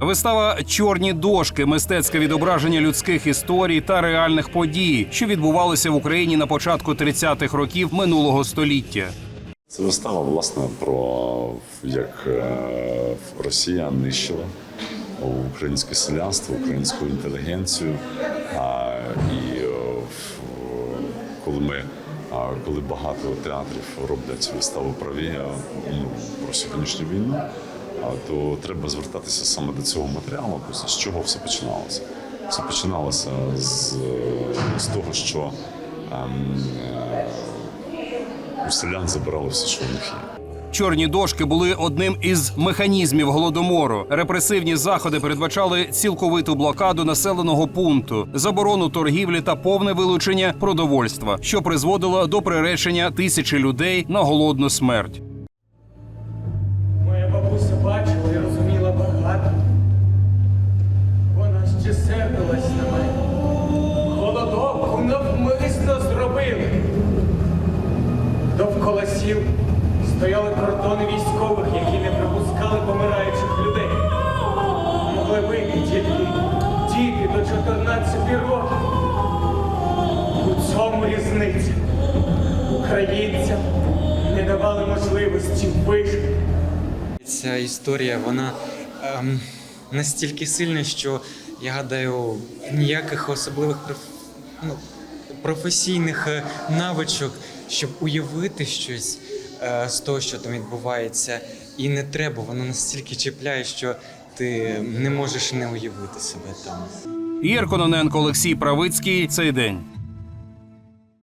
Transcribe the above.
Вистава Чорні дошки мистецьке відображення людських історій та реальних подій, що відбувалися в Україні на початку 30-х років минулого століття. Це вистава, власне, про як е, Росія нищила українське селянство, українську інтелігенцію. А, І е, коли ми коли багато театрів роблять виставу про ну, про сьогоднішню війну, то треба звертатися саме до цього матеріалу. З чого все починалося? Все починалося з, з того, що ем, е, у селян забирали все, що в них є. Чорні дошки були одним із механізмів голодомору. Репресивні заходи передбачали цілковиту блокаду населеного пункту, заборону торгівлі та повне вилучення продовольства, що призводило до приречення тисячі людей на голодну смерть. Навмисно зробили. Довкола сіл стояли кордони військових, які не пропускали помираючих людей. Могли вийти тільки діти до 14 років. У цьому різниця. Українцям не давали можливості вижити. Ця історія вона ем, настільки сильна, що я гадаю, ніяких особливих ну, професійних е, навичок, щоб уявити щось е, з того, що там відбувається, і не треба. Воно настільки чіпляє, що ти не можеш не уявити себе там. Єр Кононенко, Олексій Правицький. Цей день.